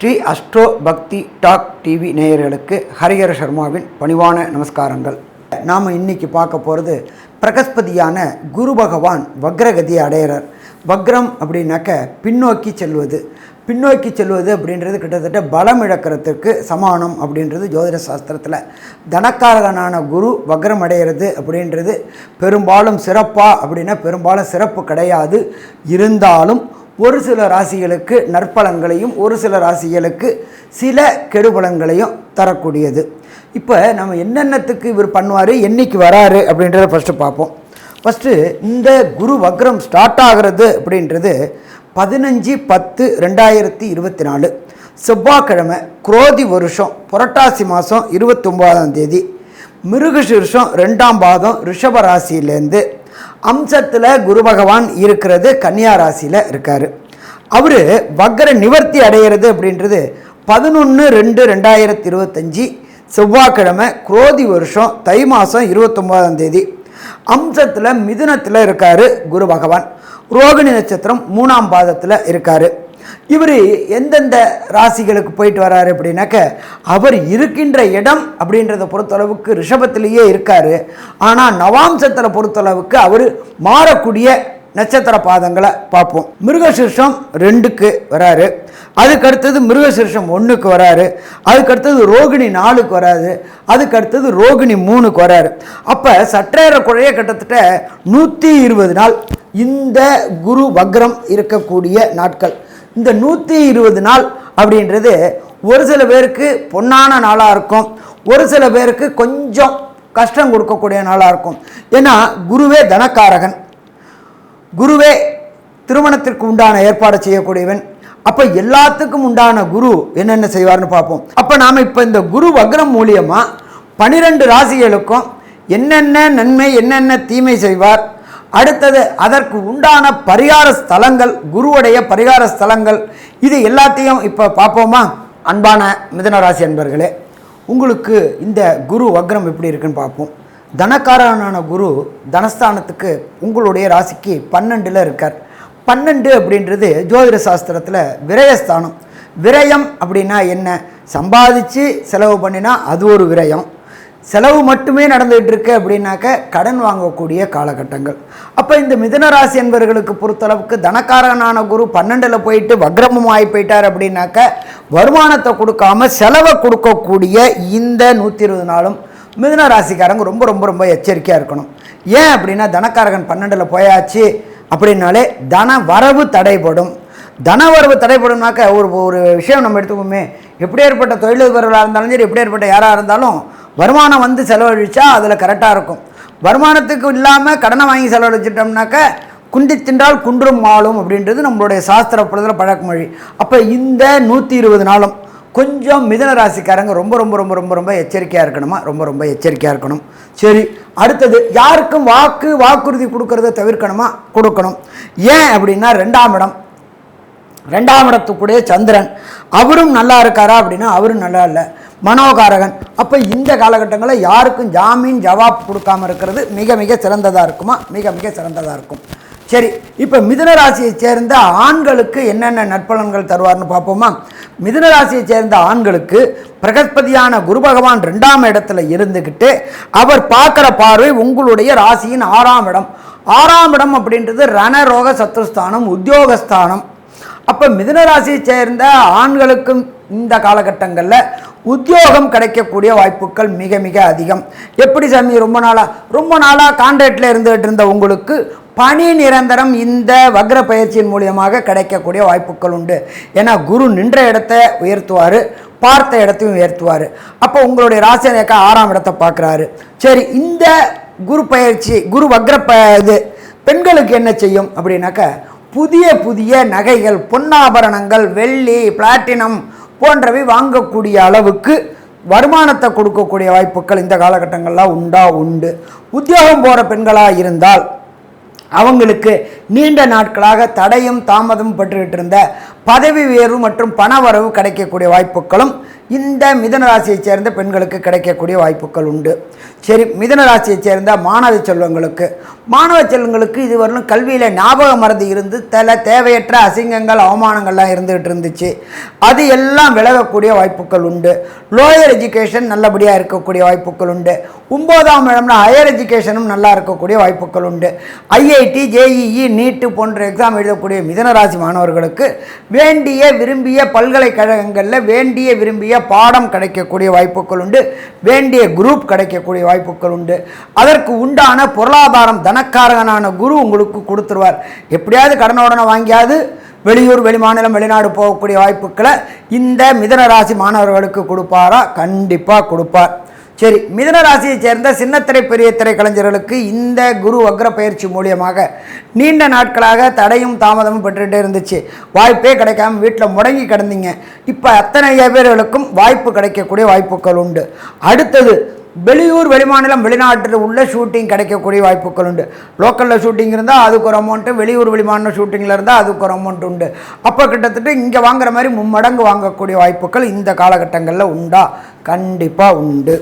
Sri Astro Bhakti talk TV நேயர்களுக்கு ஹரிஹர சர்மாவின் பணிவான நமஸ்காரங்கள். நாம் இன்னைக்கு பார்க்க போகிறது பிரகஸ்பதியான குரு பகவான் வக்ரகதியை அடையிறார். வக்ரம் அப்படின்னாக்க பின்னோக்கி செல்வது. பின்னோக்கி செல்வது அப்படின்றது கிட்டத்தட்ட பலம் இழக்கிறதுக்கு சமானம் அப்படின்றது ஜோதிட சாஸ்திரத்தில். தனக்காரகனான குரு வக்ரம் அடைகிறது அப்படின்றது பெரும்பாலும் சிறப்பாக அப்படின்னா பெரும்பாலும் சிறப்பு கிடையாது. இருந்தாலும் ஒரு சில ராசிகளுக்கு நற்பலன்களையும் ஒரு சில ராசிகளுக்கு சில கெடுபலன்களையும் தரக்கூடியது. இப்போ நம்ம என்னென்னத்துக்கு இவர் பண்ணுவார் என்னைக்கு வராரு அப்படின்றத ஃபஸ்ட்டு பார்ப்போம். ஃபஸ்ட்டு இந்த குரு வக்ரம் ஸ்டார்ட் ஆகிறது அப்படின்றது பதினஞ்சு பத்து ரெண்டாயிரத்தி இருபத்தி நாலு. செவ்வாய்க்கிழமை குரோதி வருஷம் புரட்டாசி மாதம் இருபத்தொம்போதாம் தேதி. மிருகசீர்ஷம் ரெண்டாம் பாதம் ரிஷபராசியிலேருந்து அம்சத்தில் குரு பகவான் இருக்கிறது கன்னியா ராசியில் இருக்கார். அவர் வக்கர நிவர்த்தி அடைகிறது அப்படின்றது பதினொன்று ரெண்டு ரெண்டாயிரத்தி இருபத்தஞ்சி செவ்வாய்க்கிழமை குரோதி வருஷம் தை மாதம் இருபத்தொம்போதாம் தேதி. அம்சத்தில் மிதுனத்தில் இருக்கார் குரு பகவான். ரோகிணி நட்சத்திரம் மூணாம் பாதத்தில் இருக்கார். இவர் எந்தெந்த ராசிகளுக்கு போயிட்டு வராரு அப்படின்னாக்க அவர் இருக்கின்ற இடம் அப்படின்றத பொறுத்தளவுக்கு ரிஷபத்திலேயே இருக்கார். ஆனால் நவாம்சத்தில் பொறுத்தளவுக்கு அவர் மாறக்கூடிய நட்சத்திர பாதங்களை பார்ப்போம். மிருகசீர்ஷம் ரெண்டுக்கு வராரு. அதுக்கு அடுத்தது மிருகசீர்ஷம் ஒன்றுக்கு வராரு. அதுக்கு அடுத்தது ரோகிணி நாலுக்கு வராது அதுக்கு அடுத்தது ரோகிணி மூணுக்கு வராரு. அப்போ சற்றேற குறைய கிட்டத்தட்ட நூற்றி இருபது நாள் இந்த குரு வக்ரம் இருக்கக்கூடிய நாட்கள். இந்த நூற்றி இருபது நாள் அப்படின்றது ஒரு சில பேருக்கு பொன்னான நாளாக இருக்கும். ஒரு சில பேருக்கு கொஞ்சம் கஷ்டம் கொடுக்கக்கூடிய நாளாக இருக்கும். ஏன்னா குருவே தனக்காரகன். குருவே திருமணத்திற்கு உண்டான ஏற்பாடு செய்யக்கூடியவன். அப்போ எல்லாத்துக்கும் உண்டான குரு என்னென்ன செய்வார்னு பார்ப்போம். அப்போ நாம் இப்போ இந்த குரு வக்ரம் மூலியமாக பனிரெண்டு ராசிகளுக்கும் என்னென்ன நன்மை என்னென்ன தீமை செய்வார் அடுத்தது அதற்கு உண்டான பரிகார ஸ்தலங்கள் குருவுடைய பரிகார ஸ்தலங்கள். இது எல்லாத்தையும் இப்போ பார்ப்போமா? அன்பான மிதன ராசி அன்பர்களே உங்களுக்கு இந்த குரு வக்ரம் எப்படி இருக்குன்னு பார்ப்போம். தனக்காரனான குரு தனஸ்தானத்துக்கு உங்களுடைய ராசிக்கு பன்னெண்டில் இருக்கார். பன்னெண்டு அப்படின்றது ஜோதிட சாஸ்திரத்தில் விரயஸ்தானம். விரயம் அப்படின்னா என்ன? சம்பாதிச்சு செலவு பண்ணினா அது ஒரு விரயம். செலவு மட்டுமே நடந்துகிட்டு இருக்கு அப்படின்னாக்க கடன் வாங்கக்கூடிய காலகட்டங்கள். அப்போ இந்த மிதனராசி என்பவர்களுக்கு பொறுத்தளவுக்கு தனக்காரனான குரு பன்னெண்டில் போயிட்டு வக்ரமும் ஆகி போயிட்டார் அப்படின்னாக்க வருமானத்தை கொடுக்காம செலவை கொடுக்கக்கூடிய இந்த நூற்றி இருபது நாளும் மிதுன ராசிக்காரங்க ரொம்ப ரொம்ப ரொம்ப எச்சரிக்கையாக இருக்கணும். ஏன் அப்படின்னா தனக்காரகன் பன்னெண்டில் போயாச்சு அப்படின்னாலே தன வரவு தடைபடும். தன வரவு தடைப்படும்னாக்க ஒரு ஒரு விஷயம் நம்ம எடுத்துக்கோமே. எப்படி ஏற்பட்ட தொழிலதிபர்களாக இருந்தாலும் சரி எப்படி ஏற்பட்ட யாராக இருந்தாலும் வருமானம் வந்து செலவழித்தா அதில் கரெக்டாக இருக்கும். வருமானத்துக்கு இல்லாமல் கடனை வாங்கி செலவழிச்சிட்டோம்னாக்க குண்டி தின்றால் குன்றும் மாளும் அப்படின்றது நம்மளுடைய சாஸ்திர பழத்தில் பழக்கமொழி. அப்போ இந்த நூற்றி இருபது நாளும் கொஞ்சம் மிதன ராசிக்காரங்க ரொம்ப ரொம்ப ரொம்ப ரொம்ப ரொம்ப எச்சரிக்கையாக இருக்கணுமா? ரொம்ப ரொம்ப எச்சரிக்கையாக இருக்கணும். சரி அடுத்தது யாருக்கும் வாக்கு வாக்குறுதி கொடுக்கறத தவிர்க்கணுமா? கொடுக்கணும். ஏன் அப்படின்னா ரெண்டாம் இடம் ரெண்டாம் இடத்துக்குடைய சந்திரன். அவரும் நல்லா இருக்காரா அப்படின்னா அவரும் நல்லா இல்லை. மனோகாரகன். அப்போ இந்த காலகட்டங்களில் யாருக்கும் ஜாமீன் ஜவாப் கொடுக்காம இருக்கிறது மிக மிக சிறந்ததாக இருக்குமா? மிக மிக சிறந்ததாக இருக்கும். சரி இப்போ மிதுனராசியை சேர்ந்த ஆண்களுக்கு என்னென்ன நற்பலன்கள் தருவார்னு பார்ப்போமா? மிதுனராசியை சேர்ந்த ஆண்களுக்கு பிரகஸ்பதியான குரு பகவான் ரெண்டாம் இடத்துல இருந்துக்கிட்டு அவர் பார்க்குற பார்வை உங்களுடைய ராசியின் ஆறாம் இடம். ஆறாம் இடம் அப்படின்றது ரணரோக சத்துருஸ்தானம் உத்தியோகஸ்தானம். அப்போ மிதுனராசியை சேர்ந்த ஆண்களுக்கும் இந்த காலகட்டங்களில் உத்தியோகம் கிடைக்கக்கூடிய வாய்ப்புகள் மிக மிக அதிகம். எப்படி சாமி? ரொம்ப நாளாக ரொம்ப நாளாக கான்ட்ராக்டில் இருந்துகிட்டு இருந்த உங்களுக்கு பணி நிரந்தரம் இந்த வக்ர பயிற்சியின் மூலியமாக கிடைக்கக்கூடிய வாய்ப்புகள் உண்டு. ஏன்னா குரு நின்ற இடத்த உயர்த்துவார் பார்த்த இடத்தையும் உயர்த்துவார். அப்போ உங்களுடைய ராசியாக ஆறாம் இடத்தை பார்க்குறாரு. சரி இந்த குரு பயிற்சி குரு வக்ர ப இது பெண்களுக்கு என்ன செய்யும் அப்படின்னாக்கா புதிய புதிய நகைகள் பொன்னாபரணங்கள் வெள்ளி பிளாட்டினம் போன்றவை வாங்கக்கூடிய அளவுக்கு வருமானத்தை கொடுக்கக்கூடிய வாய்ப்புகள் இந்த காலகட்டங்கள்லாம் உண்டா உண்டு. உத்தியோகம் போகிற பெண்களாக இருந்தால் அவங்களுக்கு நீண்ட நாட்களாக தடையும் தாமதம் பெற்றுக்கிட்டு இருந்த பதவி உயர்வு மற்றும் பண வரவு கிடைக்கக்கூடிய வாய்ப்புகளும் இந்த மிதன ராசியைச் சேர்ந்த பெண்களுக்கு கிடைக்கக்கூடிய வாய்ப்புகள் உண்டு. சரி மிதன ராசியைச் சேர்ந்த மாணவ செல்வங்களுக்கு மாணவ செல்வங்களுக்கு இதுவரையிலும் கல்வியில் ஞாபக மருந்து இருந்து தல தேவையற்ற அசிங்கங்கள் அவமானங்கள்லாம் இருந்துகிட்டு இருந்துச்சு. அது எல்லாம் விலகக்கூடிய வாய்ப்புகள் உண்டு. லோயர் எஜுகேஷன் நல்லபடியாக இருக்கக்கூடிய வாய்ப்புகள் உண்டு. ஒம்போதாம் இடம்னா ஹையர் எஜுகேஷனும் நல்லா இருக்கக்கூடிய வாய்ப்புகள் உண்டு. ஐஐடி ஜேஇஇ நீட்டு போன்ற எக்ஸாம் எழுதக்கூடிய மிதனராசி மாணவர்களுக்கு வேண்டிய விரும்பிய பல்கலைக்கழகங்களில் வேண்டிய விரும்பிய பாடம் கிடைக்கக்கூடிய வாய்ப்புகள் உண்டு. வேண்டிய குரூப் கிடைக்கக்கூடிய வாய்ப்புகள் உண்டு. அதற்கு உண்டான பொருளாதாரம் தனக்காரகனான குரு உங்களுக்கு கொடுத்துருவார். எப்படியாவது கடன வாங்கியாவது வெளியூர் வெளிமாநிலம் வெளிநாடு போகக்கூடிய வாய்ப்புகளை இந்த மிதனராசி மாணவர்களுக்கு கொடுப்பாரா? கண்டிப்பாக கொடுப்பார். சரி மிதன ராசியைச் சேர்ந்த சின்னத்திரை பெரிய திரை கலைஞர்களுக்கு இந்த குரு வக்ர பயிற்சி மூலியமாக நீண்ட நாட்களாக தடையும் தாமதமும் பெற்றுகிட்டே இருந்துச்சு. வாய்ப்பே கிடைக்காம வீட்டில் முடங்கி கிடந்தீங்க. இப்போ அத்தனை பேர்களுக்கும் வாய்ப்பு கிடைக்கக்கூடிய வாய்ப்புகள் உண்டு. அடுத்தது வெளியூர் வெளிமாநிலம் வெளிநாட்டில் உள்ள ஷூட்டிங் கிடைக்கக்கூடிய வாய்ப்புகள் உண்டு. லோக்கலில் ஷூட்டிங் இருந்தால் அதுக்கு ஒரு அமௌண்ட்டு வெளியூர் வெளிமாநில ஷூட்டிங்கில் இருந்தால் அதுக்கு ஒரு அமௌண்ட் உண்டு. அப்போ கிட்டத்தட்ட இங்கே வாங்குற மாதிரி மும்மடங்கு வாங்கக்கூடிய வாய்ப்புகள் இந்த காலகட்டங்களில் உண்டா? கண்டிப்பாக உண்டு.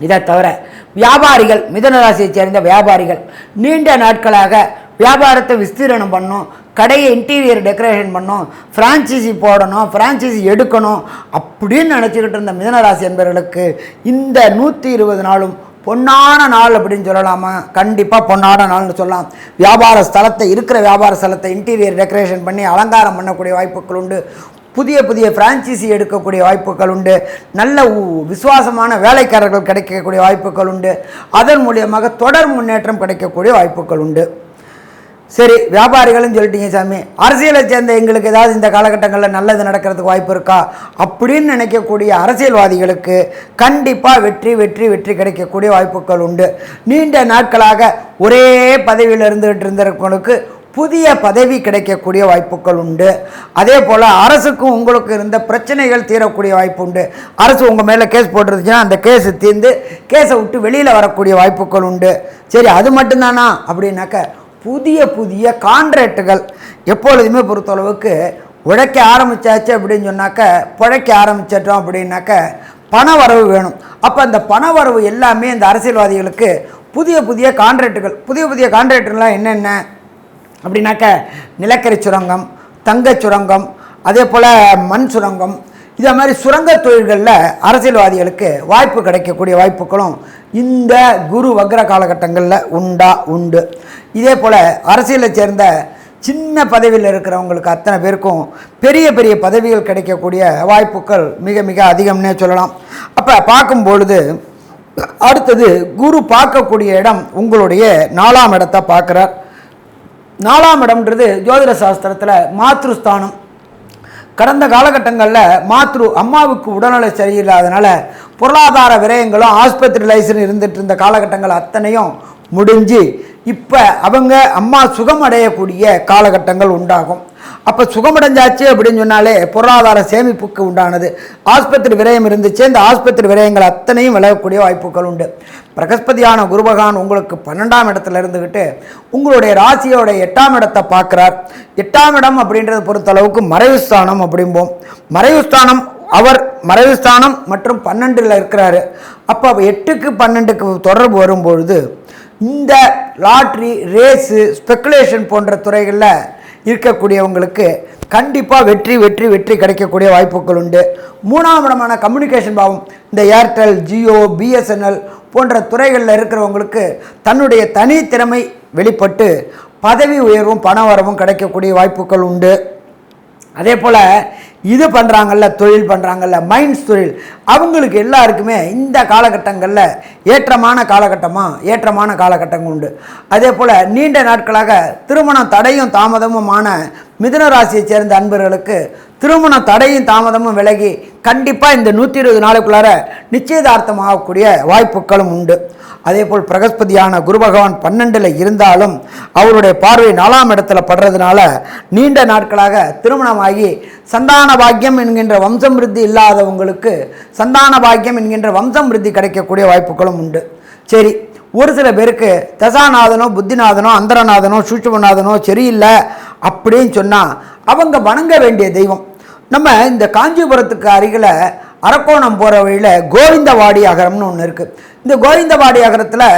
இதை தவிர வியாபாரிகள் மிதனராசியைச் சேர்ந்த வியாபாரிகள் நீண்ட நாட்களாக வியாபாரத்தை விஸ்தீரணம் பண்ணும் கடையை இன்டீரியர் டெக்கரேஷன் பண்ணும் ஃப்ரான்ச்சைசி போடணும் ஃப்ரான்ச்சைசி எடுக்கணும் அப்படின்னு நினச்சிக்கிட்டு இருந்த மிதனராசி என்பவர்களுக்கு இந்த நூற்றி இருபது நாளும் பொன்னான நாள் அப்படின்னு சொல்லலாமா? கண்டிப்பாக பொன்னான நாள்னு சொல்லலாம். வியாபார ஸ்தலத்தை இருக்கிற வியாபார ஸ்தலத்தை இன்டீரியர் டெக்கரேஷன் பண்ணி அலங்காரம் பண்ணக்கூடிய வாய்ப்புகள் உண்டு. புதிய புதிய பிரான்ச்சைசி எடுக்கக்கூடிய வாய்ப்புகள் உண்டு. நல்ல உ- விசுவாசமான வேலைக்காரர்கள் கிடைக்கக்கூடிய வாய்ப்புகள் உண்டு. அதன் மூலியமாக தொடர் முன்னேற்றம் கிடைக்கக்கூடிய வாய்ப்புகள் உண்டு. சரி வியாபாரிகளும் சொல்லிட்டீங்க சாமி. அரசியலை சேர்ந்த எங்களுக்கு ஏதாவது இந்த காலகட்டங்களில் நல்லது நடக்கிறதுக்கு வாய்ப்பு இருக்கா? அப்படின்னு நினைக்கக்கூடிய அரசியல்வாதிகளுக்கு கண்டிப்பாக வெற்றி வெற்றி வெற்றி கிடைக்கக்கூடிய வாய்ப்புகள் உண்டு. நீண்ட நாட்களாக ஒரே பதவியில் இருந்துகிட்டு இருந்தவங்களுக்கு புதிய பதவி கிடைக்கக்கூடிய வாய்ப்புகள் உண்டு. அதே போல் அரசுக்கும் உங்களுக்கு இருந்த பிரச்சனைகள் தீரக்கூடிய வாய்ப்பு உண்டு. அரசு உங்கள் மேலே கேஸ் போட்டுருந்துச்சுன்னா அந்த கேஸு தீர்ந்து கேஸை விட்டு வெளியில் வரக்கூடிய வாய்ப்புகள் உண்டு. சரி அது மட்டும்தானா? அப்படின்னாக்க புதிய புதிய கான்ட்ராக்டுகள் எப்பொழுதுமே பொறுத்தளவுக்கு உழைக்க ஆரம்பிச்சாச்சு அப்படின்னு சொன்னாக்க பிழைக்க ஆரம்பிச்சிட்டோம் அப்படின்னாக்க பண வரவு வேணும். அப்போ அந்த பண வரவு எல்லாமே இந்த அரசியல்வாதிகளுக்கு புதிய புதிய கான்ட்ராக்டுகள் புதிய புதிய கான்ட்ராக்டுகள்லாம் என்னென்ன? அப்படின்னாக்க நிலக்கரி சுரங்கம் தங்கச் சுரங்கம் அதே போல் மண் சுரங்கம். இதை மாதிரி சுரங்க தொழில்களில் அரசியல்வாதிகளுக்கு வாய்ப்பு கிடைக்கக்கூடிய வாய்ப்புகளும் இந்த குரு வக்ர காலகட்டங்களில் உண்டா உண்டு. இதே போல் அரசியலை சேர்ந்த சின்ன பதவியில் இருக்கிறவங்களுக்கு அத்தனை பேருக்கும் பெரிய பெரிய பதவிகள் கிடைக்கக்கூடிய வாய்ப்புகள் மிக மிக அதிகம்னே சொல்லலாம். அப்போ பார்க்கும் பொழுது அடுத்தது குரு பார்க்கக்கூடிய இடம் உங்களுடைய நாலாம் இடத்தை பார்க்குறார். நாலாம் இடம்ன்றது ஜோதிட சாஸ்திரத்தில் மாத்ருஸ்தானம். கடந்த காலகட்டங்களில் மாத்ரு அம்மாவுக்கு உடல்நிலை சரியில்லாதனால பொருளாதார விரயங்களும் ஆஸ்பத்திரிலைசன் இருந்துட்டு இருந்த காலகட்டங்கள் அத்தனையும் முடிஞ்சு இப்போ அவங்க அம்மா சுகம் அடையக்கூடிய காலகட்டங்கள் உண்டாகும். அப்போ சுகமடைஞ்சாச்சு அப்படின்னு சொன்னாலே பொருளாதார சேமிப்புக்கு உண்டானது. ஆஸ்பத்திரி விரயம் இருந்துச்சு. இந்த ஆஸ்பத்திரி விரயங்கள் அத்தனையும் விலகக்கூடிய வாய்ப்புகள் உண்டு. பிரகஸ்பதியான குருபகான் உங்களுக்கு பன்னெண்டாம் இடத்துல இருந்துக்கிட்டு உங்களுடைய ராசியோட எட்டாம் இடத்தை பார்க்குறார். எட்டாம் இடம் அப்படின்றத பொறுத்தளவுக்கு மறைவு ஸ்தானம் அப்படிம்போம். மறைவுஸ்தானம் அவர் மறைவுஸ்தானம் மற்றும் பன்னெண்டில் இருக்கிறாரு. அப்போ எட்டுக்கு பன்னெண்டுக்கு தொடர்பு வரும்பொழுது இந்த லாட்ரி ரேஸு ஸ்பெக்குலேஷன் போன்ற துறைகளில் இருக்கக்கூடியவங்களுக்கு கண்டிப்பாக வெற்றி வெற்றி வெற்றி கிடைக்கக்கூடிய வாய்ப்புகள் உண்டு. மூணாம் இடமான கம்யூனிகேஷன் பாவம் இந்த ஏர்டெல் ஜியோ பிஎஸ்என்எல் போன்ற துறைகளில் இருக்கிறவங்களுக்கு தன்னுடைய தனித்திறமை வெளிப்பட்டு பதவி உயர்வும் பண வரவும் கிடைக்கக்கூடிய வாய்ப்புகள் உண்டு. அதே போல் இது பண்ணுறாங்கல்ல தொழில் பண்ணுறாங்கல்ல மைண்ட்ஸ் தொழில். அவங்களுக்கு எல்லாருக்குமே இந்த காலகட்டங்களில் ஏற்றமான காலகட்டமாக ஏற்றமான காலகட்டங்கள் உண்டு. அதே போல் நீண்ட நாட்களாக திருமணம் தடையும் தாமதமுமான மிதுன ராசியைச் சேர்ந்த அன்பர்களுக்கு திருமண தடையும் தாமதமும் விலகி கண்டிப்பாக இந்த நூற்றி இருபது நாளுக்குள்ளார நிச்சயதார்த்தம் ஆகக்கூடிய வாய்ப்புகளும் உண்டு. அதே போல் பிரகஸ்பதியான குரு பகவான் பன்னெண்டில் இருந்தாலும் அவருடைய பார்வை நாலாம் இடத்துல படுறதுனால நீண்ட நாட்களாக திருமணமாகி சந்தான பாக்கியம் என்கின்ற வம்சம் விருத்தி இல்லாதவங்களுக்கு சந்தான பாக்கியம் என்கின்ற வம்சம் விருத்தி கிடைக்கக்கூடிய வாய்ப்புகளும் உண்டு. சரி ஒரு சில பேருக்கு தசாநாதனோ புத்திநாதனோ அந்தரநாதனோ சூட்சமநாதனோ சரியில்லை அப்படின்னு சொன்னால் அவங்க வணங்க வேண்டிய தெய்வம். நம்ம இந்த காஞ்சிபுரத்துக்கு அருகில் அரக்கோணம் போகிற வழியில் கோவிந்தவாடி அகரம்னு ஒன்று இருக்குது இந்த கோவிந்தவாடி அகரத்தில்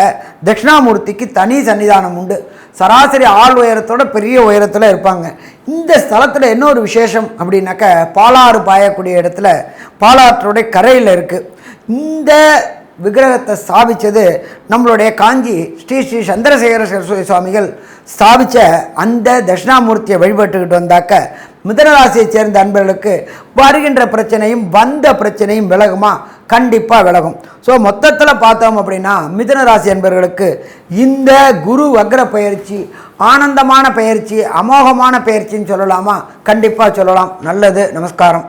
தட்சிணாமூர்த்திக்கு தனி சன்னிதானம் உண்டு. சராசரி ஆள் உயரத்தோட பெரிய உயரத்தில் இருப்பாங்க. இந்த ஸ்தலத்தில் என்ன ஒரு விசேஷம் அப்படின்னாக்க பாலாறு பாயக்கூடிய இடத்துல பாலாற்றோடைய கரையில் இருக்குது இந்த விக்கிரகத்தை ஸ்தாபித்தது நம்மளுடைய காஞ்சி ஸ்ரீ ஸ்ரீ சந்திரசேகர சரஸ்வதி சுவாமிகள் ஸ்தாபித்த அந்த தட்சிணாமூர்த்தியை வழிபட்டுக்கிட்டு வந்தாக்க மிதனராசியைச் சேர்ந்த அன்பர்களுக்கு வருகின்ற பிரச்சனையும் வந்த பிரச்சனையும் விலகுமா? கண்டிப்பாக விலகும். ஸோ மொத்தத்தில் பார்த்தோம் அப்படின்னா மிதனராசி அன்பர்களுக்கு இந்த குரு வக்ர பயிற்சி ஆனந்தமான பயிற்சி அமோகமான பயிற்சின்னு சொல்லலாமா? கண்டிப்பாக சொல்லலாம். நல்லது. நமஸ்காரம்.